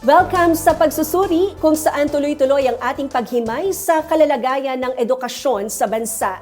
Welcome sa pagsusuri kung saan tuloy-tuloy ang ating paghimay sa kalalagayan ng edukasyon sa bansa.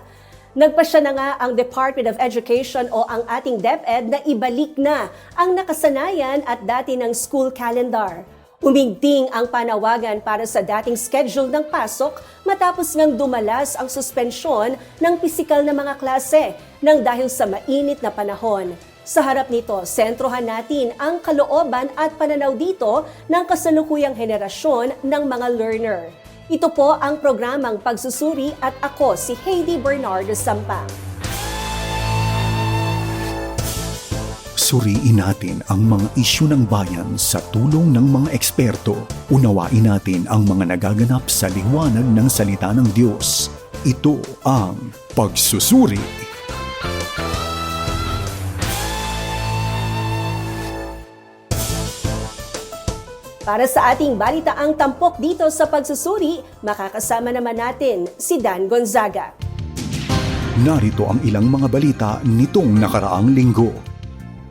Nagpasya na nga ang Department of Education o ang ating DepEd na ibalik na ang nakasanayan at dati ng school calendar. Umigting ang panawagan para sa dating schedule ng pasok matapos ngang dumalas ang suspensyon ng pisikal na mga klase nang dahil sa mainit na panahon. Sa harap nito, sentrohan natin ang kalooban at pananaw dito ng kasalukuyang henerasyon ng mga learner. Ito po ang programang Pagsusuri at ako si Heidi Bernardo Sampang. Suriin natin ang mga isyu ng bayan sa tulong ng mga eksperto. Unawain natin ang mga nagaganap sa liwanag ng salita ng Diyos. Ito ang Pagsusuri. Para sa ating balitaang tampok dito sa Pagsusuri, makakasama naman natin si Dan Gonzaga. Narito ang ilang mga balita nitong nakaraang linggo.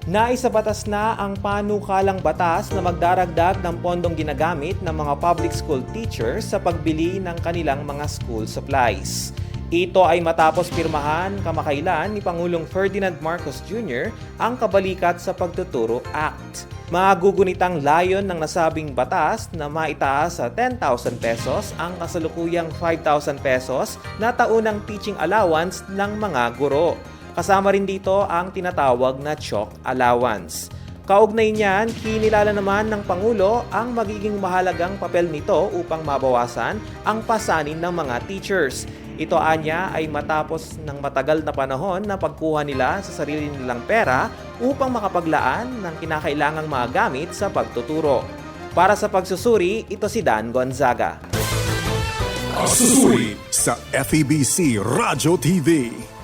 Naisabatas na ang panukalang batas na magdaragdag ng pondong ginagamit ng mga public school teachers sa pagbili ng kanilang mga school supplies. Ito ay matapos pirmahan kamakailan ni Pangulong Ferdinand Marcos Jr. ang Kabalikat sa Pagtuturo Act. Magugunitang layon ng nasabing batas na maitaas sa 10,000 pesos ang kasalukuyang 5,000 pesos na taunang teaching allowance ng mga guro. Kasama rin dito ang tinatawag na chalk allowance. Kaugnay niyan, kinilala naman ng Pangulo ang magiging mahalagang papel nito upang mabawasan ang pasanin ng mga teachers. Ito anya ay matapos ng matagal na panahon na pagkuha nila sa sarili nilang pera upang makapaglaan ng kinakailangang mga gamit sa pagtuturo. Para sa pagsusuri, ito si Dan Gonzaga. Pagsusuri sa FEBC Radyo TV.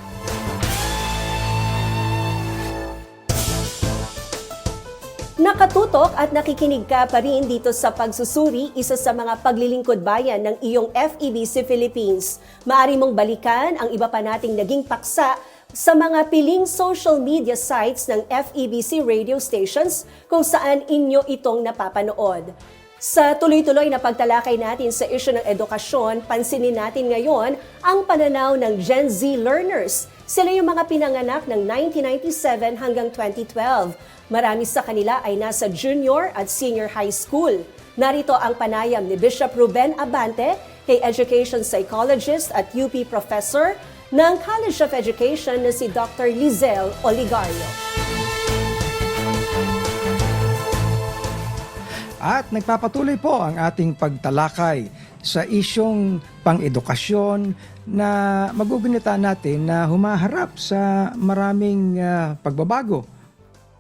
Nakatutok at nakikinig ka pa rin dito sa Pagsusuri, isa sa mga paglilingkod bayan ng iyong FEBC Philippines. Maari mong balikan ang iba pa nating naging paksa sa mga piling social media sites ng FEBC radio stations kung saan inyo itong napapanood. Sa tuloy-tuloy na pagtalakay natin sa isyu ng edukasyon, pansinin natin ngayon ang pananaw ng Gen Z learners. Sila yung mga pinanganak ng 1997 hanggang 2012. Marami sa kanila ay nasa junior at senior high school. Narito ang panayam ni Bishop Ruben Abante kay education psychologist at UP professor ng College of Education na si Dr. Lizelle Oligario. At nagpapatuloy po ang ating pagtalakay sa isyong pang-edukasyon na magugunita natin na humaharap sa maraming ah, pagbabago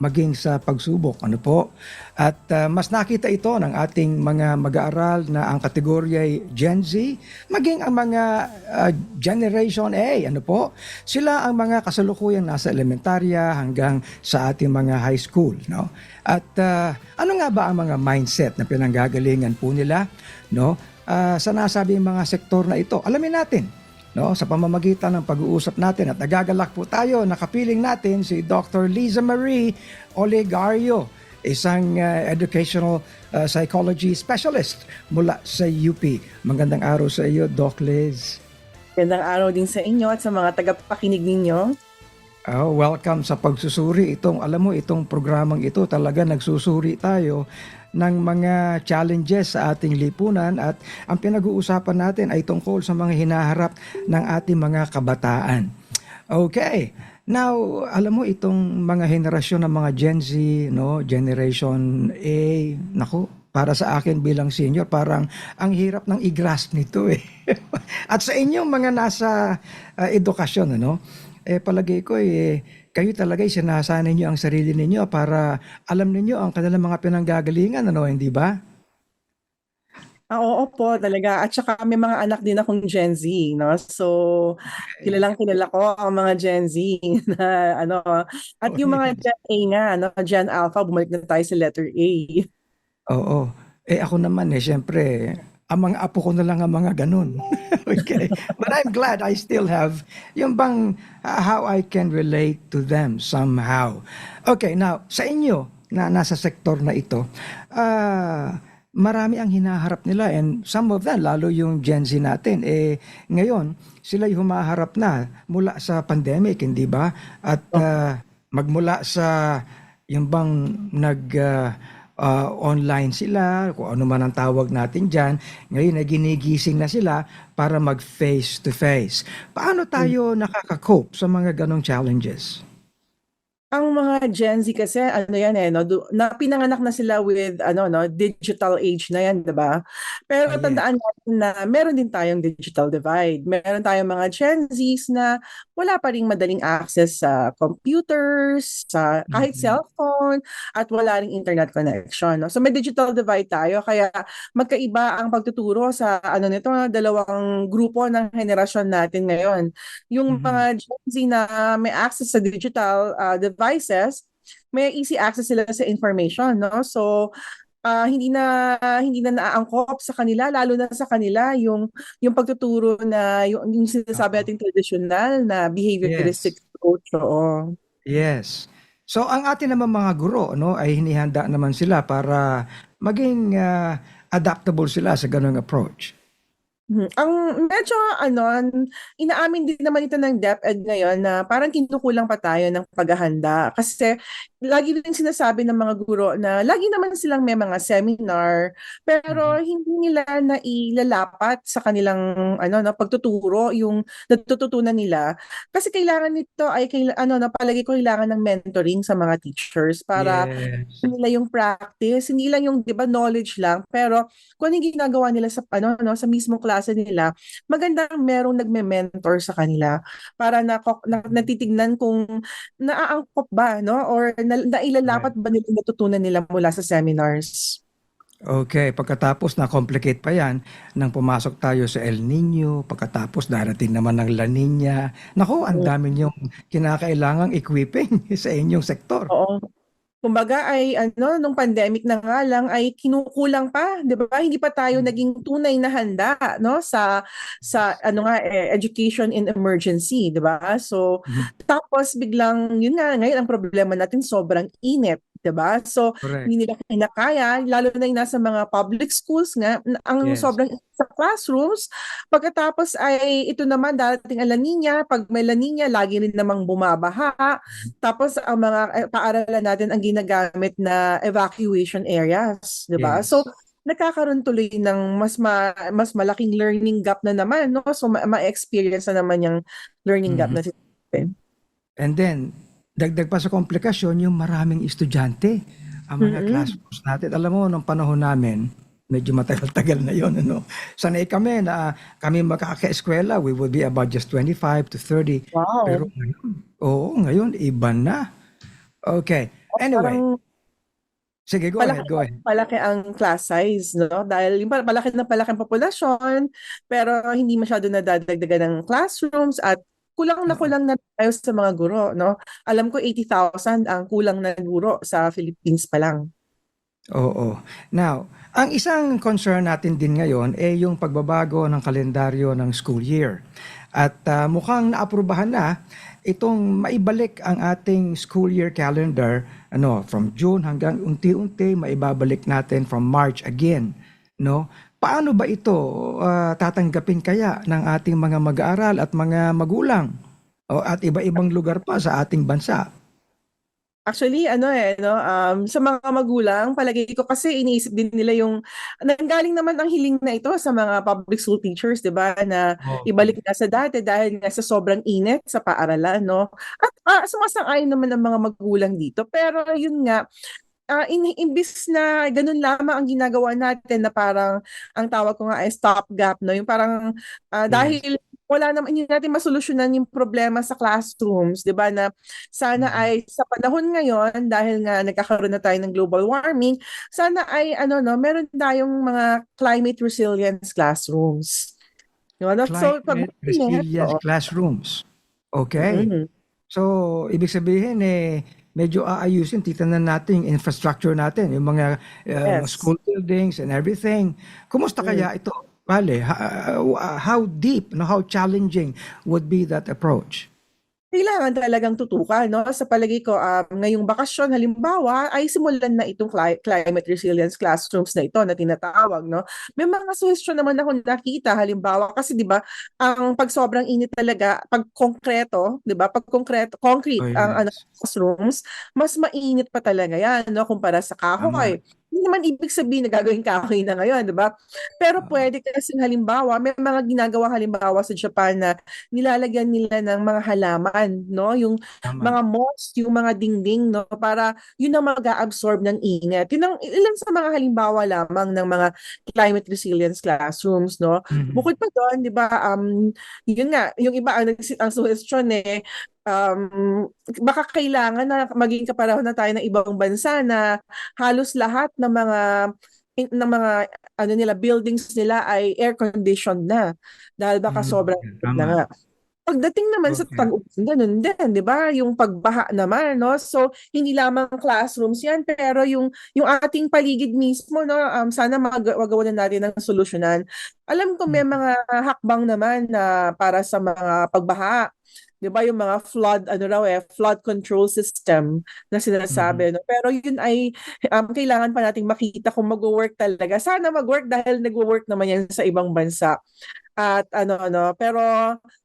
maging sa pagsubok. Ano po? At ah, mas nakita ito ng ating mga mag-aaral na ang kategorya ay Gen Z, maging ang mga ah, Generation A. Ano po? Sila ang mga kasalukuyang nasa elementarya hanggang sa ating mga high school. No? At ah, ano nga ba ang mga mindset na pinanggagalingan po nila no? Ah, sa nasabing mga sektor na ito? Alamin natin no sa pamamagitan ng pag-uusap natin at nagagalak po tayo nakapiling natin si Dr. Liza Marie Olegario isang uh, educational uh, psychology specialist mula sa UP. Magandang araw sa iyo, Doc Liz. Gandang araw din sa inyo at sa mga tagapakinig ninyo. Oh, welcome sa pagsusuri. Itong alam mo itong programang ito talaga nagsusuri tayo ng mga challenges sa ating lipunan at ang pinag-uusapan natin ay tungkol sa mga hinaharap ng ating mga kabataan. Okay. Now, alam mo itong mga henerasyon ng mga Gen Z, no, Generation A, nako, para sa akin bilang senior, parang ang hirap ng i-grasp nito eh. At sa inyong mga nasa uh, edukasyon, ano, eh palagay ko eh, kayo talaga ay sinasanay niyo ang sarili ninyo para alam ninyo ang kanilang mga pinanggagalingan, ano, hindi ba? Ah, oo po, talaga. At saka may mga anak din akong Gen Z, no? So, kilalang kilala ko ang mga Gen Z na ano. At yung mga Gen A nga, no? Gen Alpha, bumalik na tayo sa letter A. Oo. Eh ako naman eh, syempre, ang mga apo ko na lang ang mga ganun. okay. But I'm glad I still have yung bang uh, how I can relate to them somehow. Okay, now, sa inyo na nasa sektor na ito, ah marami ang hinaharap nila and some of them, lalo yung Gen Z natin, eh ngayon, sila yung humaharap na mula sa pandemic, hindi ba? At ah, magmula sa yung bang nag ah, ah, online sila, kung ano man ang tawag natin dyan, ngayon ay ginigising na sila para mag face to face. Paano tayo nakaka-cope sa mga ganong challenges? Ang mga Gen Z kasi ano yan eh no du- na pinanganak na sila with ano no digital age na yan 'di ba? Pero Ah, yes. tandaan natin na meron din tayong digital divide. Meron tayong mga Gen Zs na wala pa ring madaling access sa computers, sa kahit Mhm. cellphone at wala ring internet connection no. So may digital divide tayo kaya magkaiba ang pagtuturo sa ano nito dalawang grupo ng henerasyon natin ngayon. Yung Mhm. mga Gen Z na may access sa digital uh, devices, may easy access sila sa information, no? So, ah, hindi na hindi na naaangkop sa kanila lalo na sa kanila yung yung pagtuturo na yung, yung sinasabi Oo. nating traditional na behavioristic approach. Oo. Yes. So ang atin naman mga guro no ay hinihanda naman sila para maging ah, adaptable sila sa ganung approach. Mhm. Ang medyo ano, inaamin din naman ito ng DepEd ngayon na parang kinukulang pa tayo ng paghahanda. Kasi lagi din sinasabi ng mga guro na lagi naman silang may mga seminar pero hindi nila nailalapat sa kanilang ano na pagtuturo yung natututunan nila. Kasi kailangan nito ay kaila, ano na palagi ko kailangan ng mentoring sa mga teachers para Yes. nila yung practice, hindi lang yung 'di ba knowledge lang, pero kung ano yung ginagawa nila sa ano no sa mismong klase nila, magandang merong nagme-mentor sa kanila para na, na natitignan kung naaangkop ba no or na, nailalapat ba nila natutunan nila mula sa seminars. Okay, pagkatapos na complicate pa 'yan nang pumasok tayo sa El Nino, pagkatapos darating naman ng La Nina. Naku, ang dami niyong kinakailangang equipping sa inyong sektor. Oo. Kumbaga ay ano nung pandemic na nga lang ay kinukulang pa, 'di ba? Hindi pa tayo naging tunay na handa no sa sa ano nga eh, education in emergency, 'di ba? So Mhm. tapos biglang yun nga ngayon ang problema natin sobrang init, 'di ba? So Correct. hindi nila kinakaya lalo na yung nasa mga public schools nga ang Yes. sobrang sa classrooms pagkatapos ay ito naman darating ang La Nina pag may La Nina lagi rin namang bumabaha tapos ang mga eh, paaralan natin ang ginagamit na evacuation areas 'di ba Yes. so nagkakaroon tuloy ng mas ma, mas malaking learning gap na naman no so ma- ma-experience na naman yung learning gap Mhm. na sinasabi. And then, dagdag pa sa komplikasyon, yung maraming estudyante. Ang mga Mm-mm. classrooms natin. Alam mo, nung panahon namin, medyo matagal-tagal na yon ano. Sanay kami na kami makaka-eskwela, we would be about just 25 to 30. Wow. Pero ngayon, oo, ngayon, iba na. Okay. Anyway, Parang sige, go palaki, ahead, go ahead. palaki ang class size, no? Dahil yung palaki na palaki ang populasyon, pero hindi masyado nadadagdagan ng classrooms at kulang na kulang na tayo sa mga guro, no? Alam ko 80,000 ang kulang na guro sa Philippines pa lang. Oo. Now, ang isang concern natin din ngayon ay yung pagbabago ng kalendaryo ng school year. At ah, mukhang naaprubahan na itong maibalik ang ating school year calendar ano from June hanggang unti-unti maibabalik natin from March again, no? Paano ba ito ah, tatanggapin kaya ng ating mga mag-aaral at mga magulang? O at iba-ibang lugar pa sa ating bansa? Actually, ano eh, no, um, sa mga magulang, palagi ko kasi iniisip din nila yung, nanggaling naman ang hiling na ito sa mga public school teachers, di ba, na ibalik na sa dati dahil nga sa sobrang init sa paaralan, no? At ah, sumasang-ayon naman ang mga magulang dito. Pero yun nga, ah, in, imbis na ganun lamang ang ginagawa natin na parang, ang tawag ko nga ay stopgap, no? Yung parang, Yes. dahil wala naman, hindi natin masolusyonan yung problema sa classrooms, di ba, na sana Mhm. ay sa panahon ngayon, dahil nga nagkakaroon na tayo ng global warming, sana ay, ano, no, meron tayong mga climate resilience classrooms. You know, so, pag- Climate resilience Oo. classrooms. Okay. Mhm. So, ibig sabihin eh medyo aayusin, titanan natin yung infrastructure natin, yung mga uh, Yes. school buildings and everything. Kumusta Mm. kaya ito? Vale, ha- uh, how deep, no, how challenging would be that approach? Kailangan talagang tutukan, no? Sa palagay ko, um, ngayong bakasyon, halimbawa, ay simulan na itong cli- climate resilience classrooms na ito na tinatawag, no? May mga suhestyon naman ako nakita, halimbawa, kasi di ba, ang pag sobrang init talaga, pag konkreto, di ba, pag konkreto, concrete Oh, ang ano, yes. classrooms, mas mainit pa talaga yan, no? Kumpara sa kahoy. Hindi naman ibig sabihin na gagawin kahoy na ngayon, di ba? Pero pwede kasi halimbawa, may mga ginagawa halimbawa sa Japan na nilalagyan nila ng mga halaman, no? Yung Tama. mga moss, yung mga dingding, no? Para yun ang mag-absorb ng init. Yun ang ilan sa mga halimbawa lamang ng mga climate resilience classrooms, no? Mhm. Bukod pa doon, di ba, um, yun nga, yung iba ang, ang suggestion eh, um, baka kailangan na maging kapareho na tayo ng ibang bansa na halos lahat ng mga ng mga ano nila buildings nila ay air conditioned na dahil baka Mm, sobrang tama. na nga. Pagdating naman sa Okay. tag-ulan, ganun din, 'di ba? Yung pagbaha naman, no? So, hindi lamang classrooms 'yan, pero yung yung ating paligid mismo, no, um, sana mag- magawa na natin ng solusyonan. Alam ko may Mm. mga hakbang naman na para sa mga pagbaha. 'Di ba yung mga flood ano raw eh, flood control system na sinasabi, no? Pero yun ay um, kailangan pa nating makita kung mag-work talaga. Sana mag-work dahil nag-work naman yan sa ibang bansa. At ano ano, pero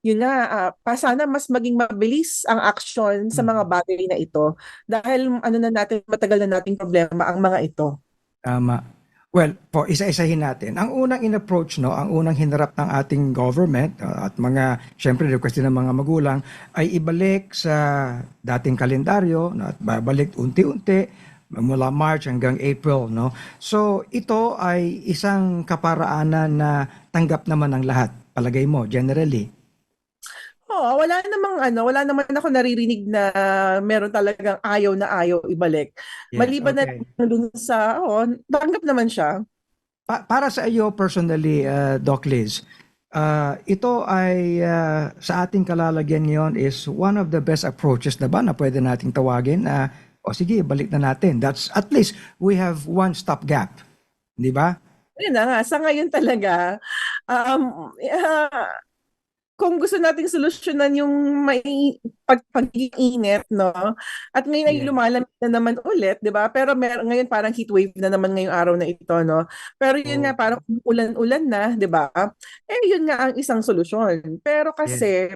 yun nga, ah, pa sana mas maging mabilis ang aksyon sa mga bagay na ito dahil ano na natin matagal na nating problema ang mga ito. Tama. Well, po isa-isahin natin. Ang unang in-approach, no, ang unang hinarap ng ating government uh, at mga, syempre, request din ng mga magulang, ay ibalik sa dating kalendaryo no, at babalik unti-unti mula March hanggang April. No? So, ito ay isang kaparaanan na tanggap naman ng lahat, palagay mo, generally. Oo, wala namang ano, wala naman ako naririnig na meron talagang ayaw na ayaw ibalik. Yes, Maliban okay. na dun sa, oo, tanggap naman siya. Pa- para sa iyo personally, uh, Doc Liz, uh, ito ay uh, sa ating kalalagyan ngayon is one of the best approaches na ba na pwede nating tawagin na o sige, balik na natin. That's at least we have one stop gap. Di ba? Yun na nga, sa ngayon talaga, um, ah, kung gusto nating solusyonan yung may pag pag-iinit, no? At ngayon ay Yeah. lumalamig na naman ulit, 'di ba? Pero mer ngayon parang heat wave na naman ngayong araw na ito, no? Pero yun Oh. nga parang ulan-ulan na, 'di ba? Eh yun nga ang isang solusyon. Pero kasi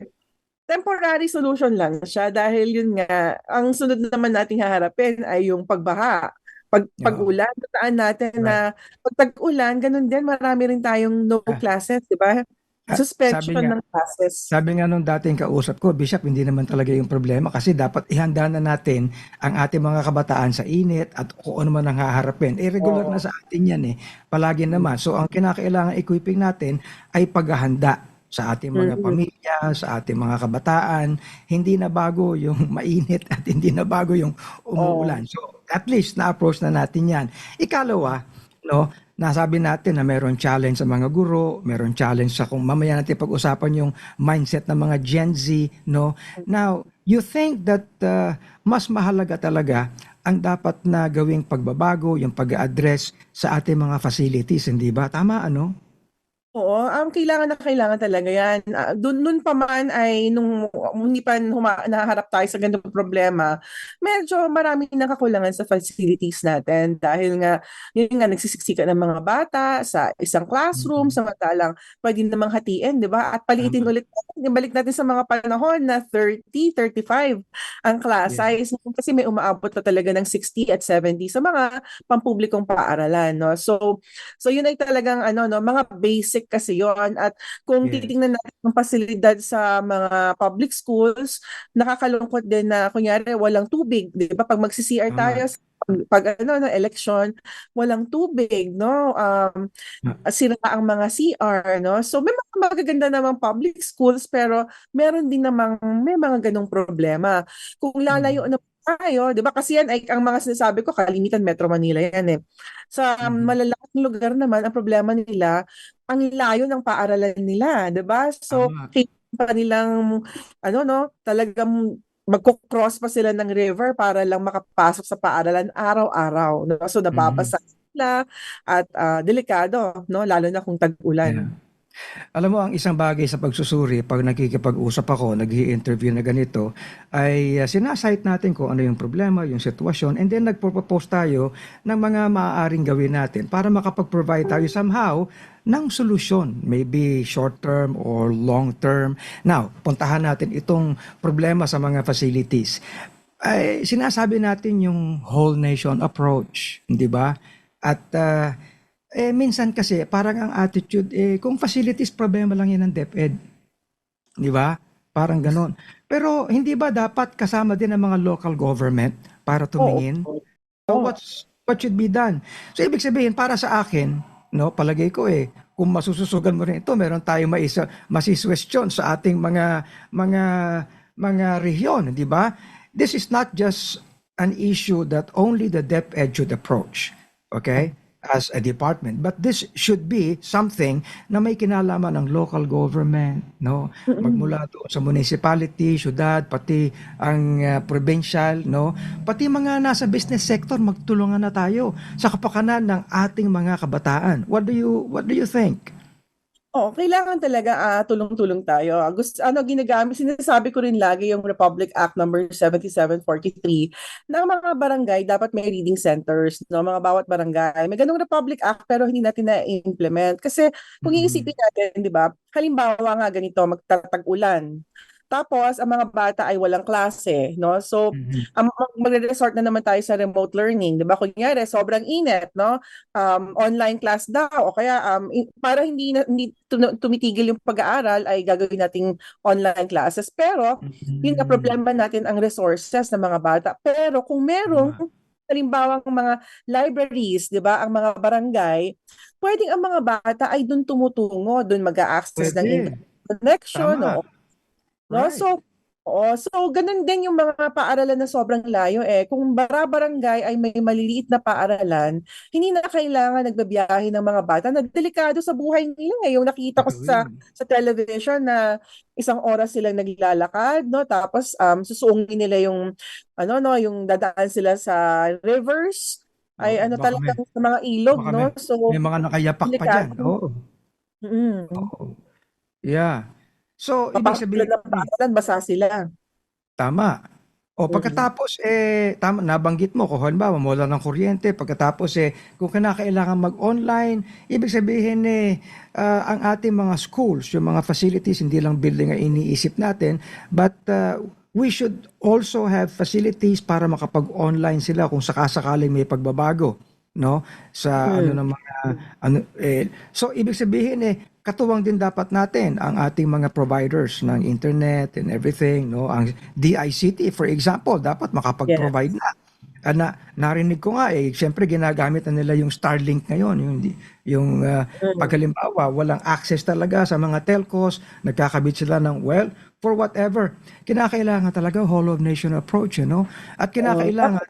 temporary solution lang siya dahil yun nga, ang sunod naman nating haharapin ay yung pagbaha. Pag Yeah. pag-ulan, tandaan natin na pag tag-ulan, ganun din, marami rin tayong no Ah. classes, di ba? Ah, Suspension sabi nga- ng classes. Sabi nga nung dating kausap ko, Bishop, hindi naman talaga yung problema kasi dapat ihanda na natin ang ating mga kabataan sa init at kung ano man ang haharapin. Eh, regular Oo. na sa atin yan eh. Palagi naman. So, ang kinakailangan equipping natin ay paghahanda sa ating mga Mhm. pamilya, sa ating mga kabataan. Hindi na bago yung mainit at hindi na bago yung umuulan. So, at least na-approach na natin yan. Ikalawa, no, nasabi natin na meron challenge sa mga guro, meron challenge sa kung mamaya natin pag-usapan yung mindset ng mga Gen Z, no. Now, you think that uh, mas mahalaga talaga ang dapat na gawing pagbabago, yung pag-address sa ating mga facilities, hindi ba? Tama, ano? Oo, um, kailangan na kailangan talaga yan. Ah, dun, nun pa man ay nung hindi pa huma, naharap tayo sa ganitong problema, medyo maraming nakakulangan sa facilities natin dahil nga, yun nga, nagsisiksika ng mga bata sa isang classroom, Mhm. samantalang pwede namang hatiin, di ba? At palitin Tama. ulit balik natin sa mga panahon na 30, 35 ang class size kasi may umaabot pa talaga ng 60 at 70 sa mga pampublikong paaralan, no? So, so yun ay talagang ano, no, mga basic kasi yon at kung Yes. titingnan natin ang pasilidad sa mga public schools, nakakalungkot din na kunyari walang tubig, 'di ba? Pag magsi-CR Tama. tayo pag, pag ano no election, walang tubig, no? Um sira ang mga CR, no? So may mga magaganda namang public schools pero meron din namang may mga ganong problema. Kung lalayo na tayo, 'di ba? Kasi yan ay ang mga sinasabi ko kalimitan Metro Manila yan eh. Sa Mhm. malalaking lugar naman ang problema nila ang layo ng paaralan nila, 'di ba? So Tama. pa nilang ano no, talagang magko-cross pa sila ng river para lang makapasok sa paaralan araw-araw, no? So nababasa sila at ah, delikado, no? Lalo na kung tag-ulan. Yeah. Alam mo, ang isang bagay sa pagsusuri, pag nakikipag-usap ako, nag interview na ganito, ay uh, sinasight natin kung ano yung problema, yung sitwasyon, and then nagpropose tayo ng mga maaaring gawin natin para makapag-provide tayo somehow ng solusyon, maybe short term or long term. Now, puntahan natin itong problema sa mga facilities. Ay, sinasabi natin yung whole nation approach, di ba? At uh, eh, minsan kasi parang ang attitude, eh, kung facilities, problema lang yan ng DepEd. Di ba? Parang ganon. Pero hindi ba dapat kasama din ang mga local government para tumingin? So what's, what should be done? So ibig sabihin, para sa akin, no, palagay ko eh, kung masususugan mo rin ito, meron tayong maisa, masiswestiyon sa ating mga mga mga rehiyon, di ba? This is not just an issue that only the DepEd should approach, okay? As a department, but this should be something na may kinalaman ng local government, no? Magmula doon sa municipality, syudad, pati ang uh, provincial, no? Pati mga nasa business sector, magtulungan na tayo sa kapakanan ng ating mga kabataan. What do you what do you think? Oo, kailangan talaga ah, tulong-tulong tayo. Gusto, ano, ginagamit, sinasabi ko rin lagi yung Republic Act number 7743 na ang mga barangay dapat may reading centers, no? Mga bawat barangay. May ganung Republic Act pero hindi natin na-implement. Kasi kung Mhm. iisipin natin, di ba, halimbawa nga ganito, magtatag-ulan. Tapos, ang mga bata ay walang klase, no? So, Mhm. ang mag- magre-resort na naman tayo sa remote learning, 'di ba? Kunyari, sobrang init, no? Um, online class daw o kaya um para hindi na, hindi tu- tumitigil yung pag-aaral ay gagawin nating online classes. Pero yun nga problema natin ang resources ng mga bata. Pero kung merong halimbawa ang mga libraries, 'di ba? Ang mga barangay, pwedeng ang mga bata ay doon tumutungo, doon mag-a-access ng Pwede. internet connection, Tama. no? No? Right. So, oo, so ganun din yung mga paaralan na sobrang layo eh. Kung bara-barangay ay may maliliit na paaralan, hindi na kailangan nagbabiyahe ng mga bata na delikado sa buhay nila. Eh. Yung nakita ko sa sa television na isang oras silang naglalakad, no? Tapos um susuungin nila yung ano no, yung dadaan sila sa rivers ay ano baka talaga sa mga ilog, no? may- So, May mga nakayapak pa dyan. delikado. Oo. mm, Oo. Yeah. So, ibig sabihin, paaralan, basa sila. tama. O Mhm. pagkatapos, eh, tama, nabanggit mo, kung halimbawa, wala ng kuryente, pagkatapos, eh, kung kinakailangan mag-online, ibig sabihin, eh, ah, ang ating mga schools, yung mga facilities, hindi lang building ang iniisip natin, but ah, we should also have facilities para makapag-online sila kung sakasakaling may pagbabago no sa Hmm. ano ng mga ano eh so ibig sabihin eh katuwang din dapat natin ang ating mga providers ng internet and everything no? Ang DICT for example dapat makapag-provide na. Ah, na narinig ko nga eh syempre ginagamit na nila yung Starlink ngayon yung yung ah, pag halimbawa walang access talaga sa mga telcos nagkakabit sila ng well for whatever. Kinakailangan talaga whole of nation approach you know at kinakailangan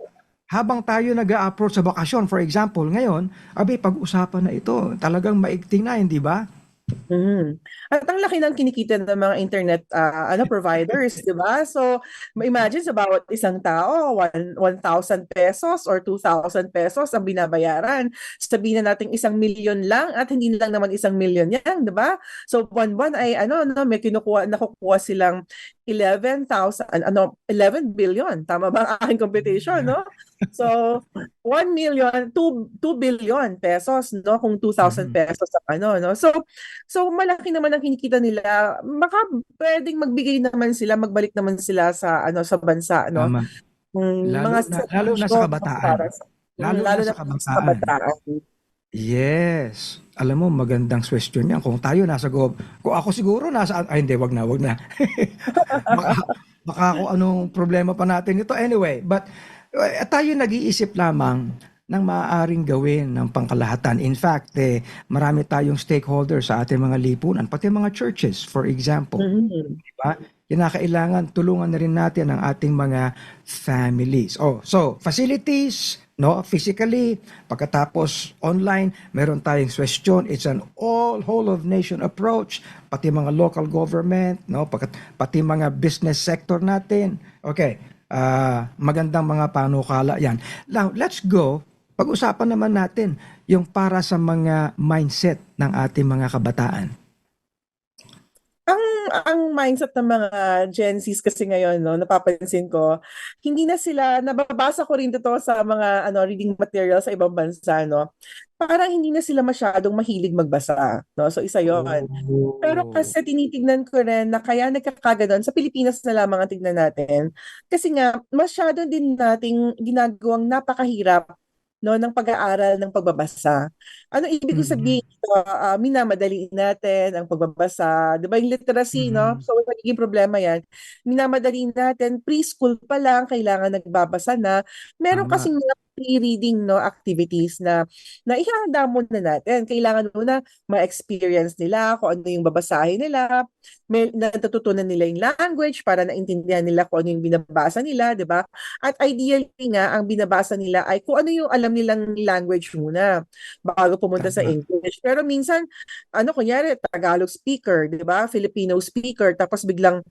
habang tayo nag-a-approach sa bakasyon, for example, ngayon, abi, pag-usapan na ito, talagang maigting na, hindi ba? Mhm. At ang laki ng kinikita ng mga internet ah, ano providers, 'di ba? So, ma-imagine sa bawat isang tao, one- 1,000 pesos or 2,000 pesos ang binabayaran. Sabihin na natin isang milyon lang at hindi lang naman isang milyon 'yan, 'di ba? So, buwan-buwan ay ano, no, may kinukuha nakukuha silang 11,000 an- ano 11 billion. Tama ba ang aking computation, no? So, 1 million, 2, 2 billion pesos, no? Kung 2,000 Mhm. pesos ang ano, no? So, so malaki naman ang kinikita nila. Baka pwedeng magbigay naman sila, magbalik naman sila sa ano sa bansa, no? Tama. Mm, Lalo mga na- lalo na sa kabataan. para sa- Lalo Mm, na sa kabataan. kabataan. Yes. Alam mo, magandang question yan. Kung tayo nasa go, kung ako siguro nasa, ay hindi, wag na, wag na. baka, baka kung anong problema pa natin ito. Anyway, but eh, tayo nag-iisip lamang ng maaaring gawin ng pangkalahatan. In fact, eh, marami tayong stakeholders sa ating mga lipunan, pati mga churches, for example. Mhm. Di ba? Kinakailangan tulungan na rin natin ang ating mga families. Oh, so facilities, no, physically, pagkatapos online, meron tayong question. It's an all whole of nation approach, pati mga local government, no, pati mga business sector natin. Okay. Ah, magandang mga panukala 'yan. Now, let's go. Pag-usapan naman natin yung para sa mga mindset ng ating mga kabataan. ang mindset ng mga Gen Zs kasi ngayon, no, napapansin ko, hindi na sila, nababasa ko rin dito sa mga ano, reading material sa ibang bansa, no, parang hindi na sila masyadong mahilig magbasa. No? So, isa yon. Pero kasi tinitignan ko rin na kaya nagkakaganon, sa Pilipinas na lamang ang tignan natin. Kasi nga, masyado din nating ginagawang napakahirap no, ng pag-aaral ng pagbabasa. Ano ibig ko Mhm. sabihin ito? Ah, minamadaliin natin ang pagbabasa. Di ba yung literacy, no? Mhm. So, nagiging problema yan. Minamadaliin natin, preschool pa lang, kailangan nagbabasa na. Meron Tama. kasing mga pre-reading no, activities na, na ihahanda muna natin. Kailangan muna ma-experience nila kung ano yung babasahin nila, may natututunan nila yung language para naintindihan nila kung ano yung binabasa nila, di ba? At ideally nga, ang binabasa nila ay kung ano yung alam nilang language muna bago pumunta sa. English. Pero minsan, ano kunyari, Tagalog speaker, di ba? Filipino speaker, tapos biglang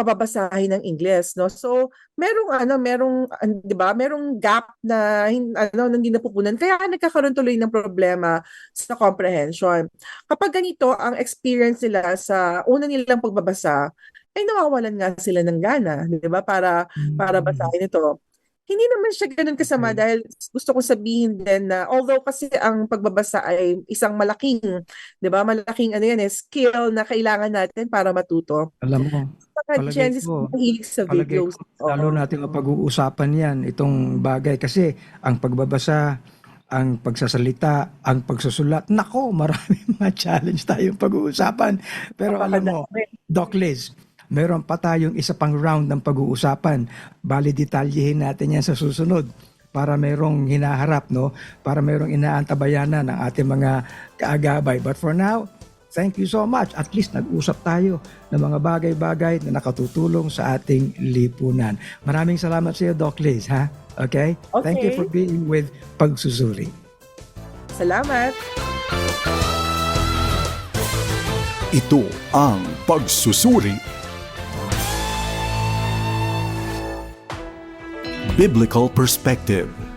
pababasahin ng English, no? So, merong ano, merong, 'di ba? Merong gap na ano, hindi napupunan. Kaya nagkakaroon tuloy ng problema sa comprehension. Kapag ganito ang experience nila sa una nilang pagbabasa, ay nawawalan nga sila ng gana, 'di ba? Para para basahin ito. Hindi naman siya ganun kasama dahil gusto kong sabihin din na although kasi ang pagbabasa ay isang malaking, 'di ba? Malaking ano yan eh, skill na kailangan natin para matuto. Alam mo, Palagay ko- mahilig sa videos. ko, lalo natin mapag-uusapan yan, itong bagay. Kasi ang pagbabasa, ang pagsasalita, ang pagsusulat, nako, marami mga challenge tayong pag-uusapan. Pero alam mo, Doc Liz, meron pa tayong isa pang round ng pag-uusapan. Bali, detalyehin natin yan sa susunod para merong hinaharap, no? Para merong inaantabayanan ng ating mga kaagabay. But for now, thank you so much. At least nag-usap tayo ng mga bagay-bagay na nakatutulong sa ating lipunan. Maraming salamat sa iyo, Doc Liz, ha? Okay? Thank you Okay. for being with Pagsusuri. Salamat. Ito ang pagsusuri. Biblical Perspective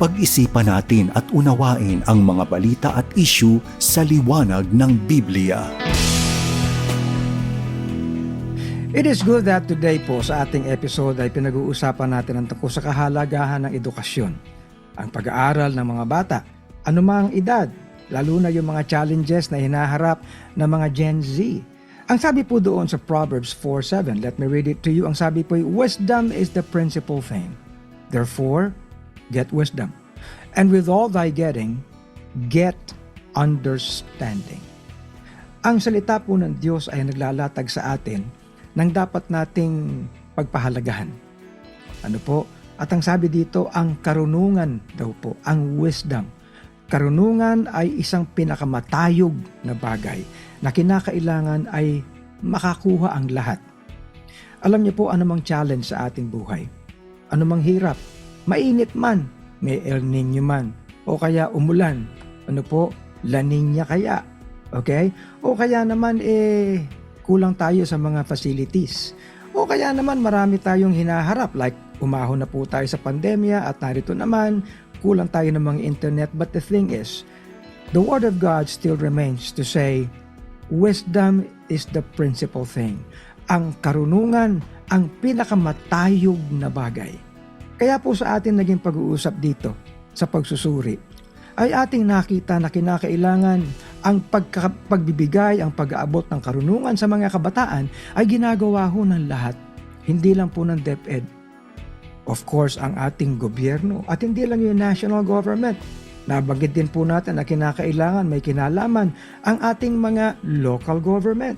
Pag-isipan natin at unawain ang mga balita at issue sa liwanag ng Biblia. It is good that today po sa ating episode ay pinag-uusapan natin ang tungkol sa kahalagahan ng edukasyon. Ang pag-aaral ng mga bata, anumang edad, lalo na yung mga challenges na hinaharap ng mga Gen Z. Ang sabi po doon sa Proverbs 4.7, let me read it to you. Ang sabi po, wisdom is the principal thing. Therefore, get wisdom. And with all thy getting, get understanding. Ang salita po ng Diyos ay naglalatag sa atin ng dapat nating pagpahalagahan. Ano po? At ang sabi dito, ang karunungan daw po, ang wisdom. Karunungan ay isang pinakamatayog na bagay na kinakailangan ay makakuha ang lahat. Alam niyo po anumang challenge sa ating buhay. Anumang hirap, mainit man, may El Nino man, o kaya umulan, ano po, La Nina kaya, okay? O kaya naman eh kulang tayo sa mga facilities. O kaya naman marami tayong hinaharap like umahon na po tayo sa pandemya at narito naman kulang tayo ng mga internet but the thing is the word of God still remains to say wisdom is the principal thing. Ang karunungan ang pinakamatayog na bagay. Kaya po sa atin naging pag-uusap dito sa pagsusuri ay ating nakita na kinakailangan ang pagka- pagbibigay, ang pag-aabot ng karunungan sa mga kabataan ay ginagawa ho ng lahat, hindi lang po ng DepEd. Of course, ang ating gobyerno at hindi lang yung national government. Nabanggit din po natin na kinakailangan may kinalaman ang ating mga local government.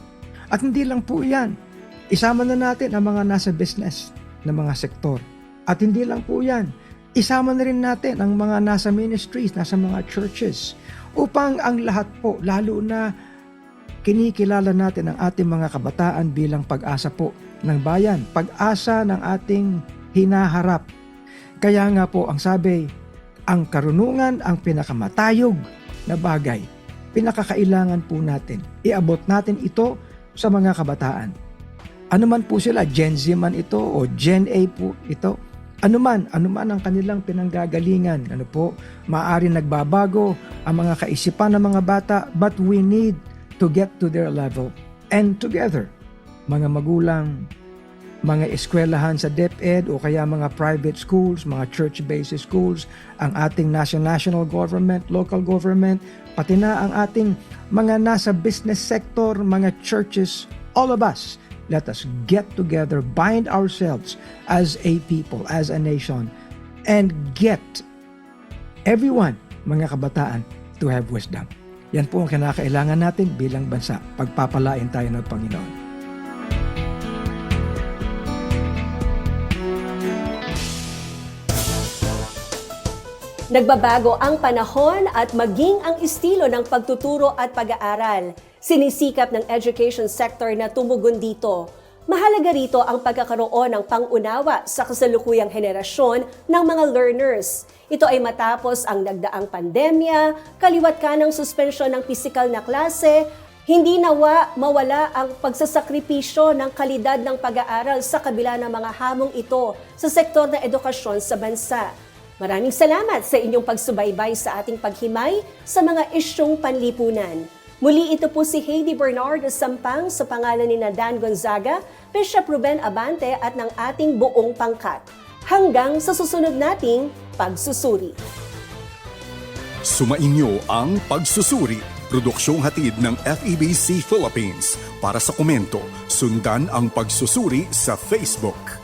At hindi lang po yan. Isama na natin ang mga nasa business na mga sektor. At hindi lang po yan. Isama na rin natin ang mga nasa ministries, nasa mga churches upang ang lahat po, lalo na kinikilala natin ang ating mga kabataan bilang pag-asa po ng bayan, pag-asa ng ating hinaharap. Kaya nga po ang sabi, ang karunungan ang pinakamatayog na bagay. Pinakakailangan po natin. Iabot natin ito sa mga kabataan. Ano man po sila, Gen Z man ito o Gen A po ito. Ano man, ano man ang kanilang pinanggagalingan. Ano po, maaari nagbabago ang mga kaisipan ng mga bata but we need to get to their level. And together, mga magulang, mga eskwelahan sa DepEd o kaya mga private schools, mga church-based schools, ang ating national government, local government, pati na ang ating mga nasa business sector, mga churches, all of us, let us get together, bind ourselves as a people, as a nation, and get everyone, mga kabataan, to have wisdom. Yan po ang kinakailangan natin bilang bansa. Pagpapalain tayo ng Panginoon. Nagbabago ang panahon at maging ang estilo ng pagtuturo at pag-aaral. Sinisikap ng education sector na tumugon dito. Mahalaga rito ang pagkakaroon ng pangunawa sa kasalukuyang henerasyon ng mga learners. Ito ay matapos ang nagdaang pandemya, kaliwat ka ng suspensyon ng pisikal na klase, hindi nawa mawala ang pagsasakripisyo ng kalidad ng pag-aaral sa kabila ng mga hamong ito sa sektor ng edukasyon sa bansa. Maraming salamat sa inyong pagsubaybay sa ating paghimay sa mga isyong panlipunan. Muli ito po si Heidi Bernardo Sampang sa pangalan ni Dan Gonzaga, Bishop Ruben Abante at ng ating buong pangkat. Hanggang sa susunod nating pagsusuri. Sumainyo ang Pagsusuri, produksyong hatid ng FEBC Philippines. Para sa komento, sundan ang Pagsusuri sa Facebook.